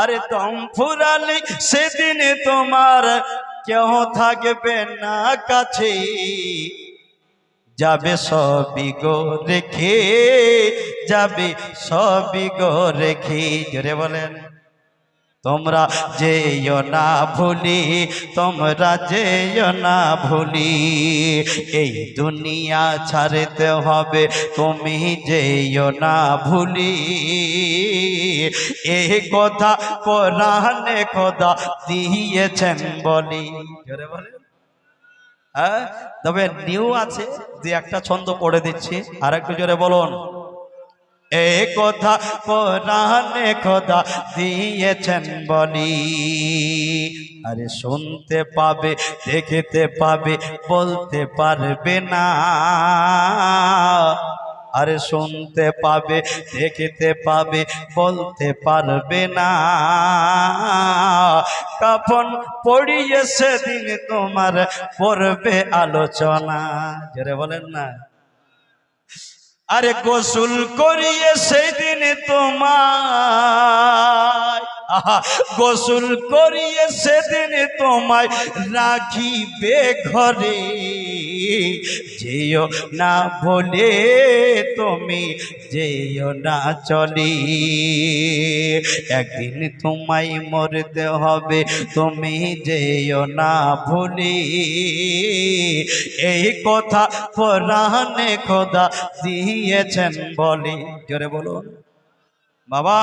আরে দম ফুরালে, সেদিনে তোমার কেউ থাকবে না কাছে। যাবে সবই গো রেখে, যাবে সবই গো রেখে। জোরে বলেন। তোমরা যেও না ভুলি, তোমরা যেও না ভুলি। এই দুনিয়া ছাড়তে হবে, তুমি যেও না ভুলি। এই কথা কোরআনে খোদা দিয়েছেন বলি। হ্যাঁ তবে নিউ আছে যে একটা ছন্দ পড়ে দিচ্ছি। আর একটু জোরে বলুন। এ কথা কোরআনে খোদা দিয়েছেন বলি আরে শুনতে পাবে, দেখতে পাবে, বলতে পারবে না। আরে শুনতে পাবে, দেখতে পাবে, বলতে পারবে না। কাপন পড়িয়ে সেদিন তোমার পড়বে আলোচনা। জোরে বলেন না। আরে গোসল করিয়ে সেদিন তোমায় গোসল করিয়ে সেদিন তোমায় রাখিবে ঘরে। যেও না বলে তুমি, যেও না চলি। একদিন তোমায় মরতে হবে, তুমি যেও না ভুলি। এই কথা কোরআনে খোদা দিয়েছেন বলি। জোরে বলুন। বাবা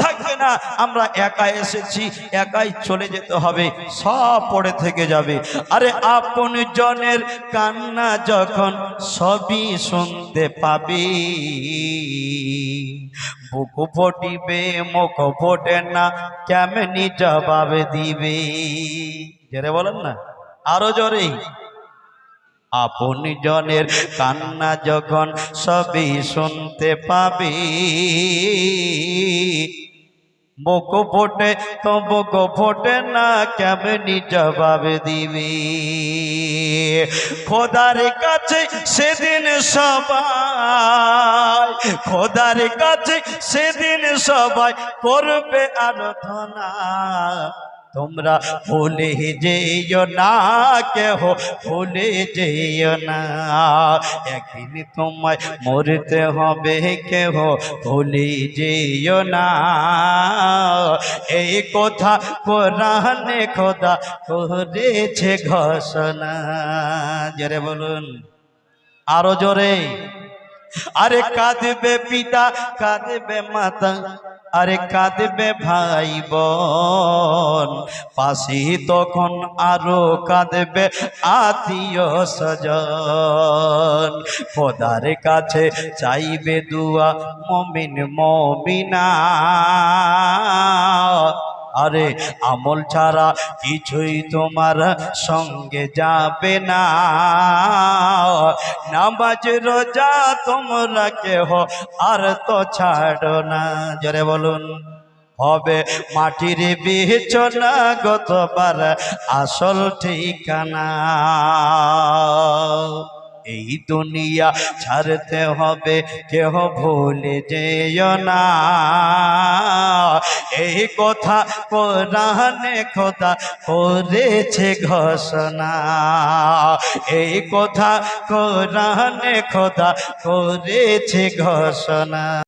থাকবে না। আমরা একা এসেছি, একাই চলে যেতে হবে, সব পড়ে থেকে যাবে। আরে আপন জনের কান্না যখন সবই শুনতে পাবি। বুক ফটিবে, মুখ ফোটে না, কেমনি জবাব দিবে? জোরে বলেন না, আরও জোরে। আপন জনের কান্না যখন সবই শুনতে পাবি। মুখ ফোটে, তো মুখ ফোটে না, কেমনি জবাব দিবি? খোদার কাছে সেদিন সবাই, খোদার কাছে সেদিন সবাই করবে আরাধনা। তোমরা ভুলে যেও না, কেহ ভুলে যেও না। একদিন তোমায় মরতে হবে, কেহ ভুলে যেও না। এই কথা কোরআনে খোদা করেছে ঘোষণা। জোরে বলুন। আরও জোরে। আরে কাঁদবে পিতা, কাঁদবে মাতা, আরে কাঁদবে ভাই বোন পাশে তখন আরও কাঁদবে আত্মীয় স্বজন। খোদার কাছে চাইবে দুয়া মমিন মমিনা। আরে আমল ছাড়া কিছুই তোমার সঙ্গে যাবে না। নামাজ, রোজা তোমরা কেহ আর তো ছাড়ো না। জরে বলুন। হবে মাটির বিছনা গতবার আসল ঠিকানা। এই দুনিয়া ছাড়তে হবে, কেহ ভুলে যেও না। এই কথা কোরআনে খোদা করেছে ঘোষণা। এই কথা কোরআনে খোদা করেছে ঘোষণা।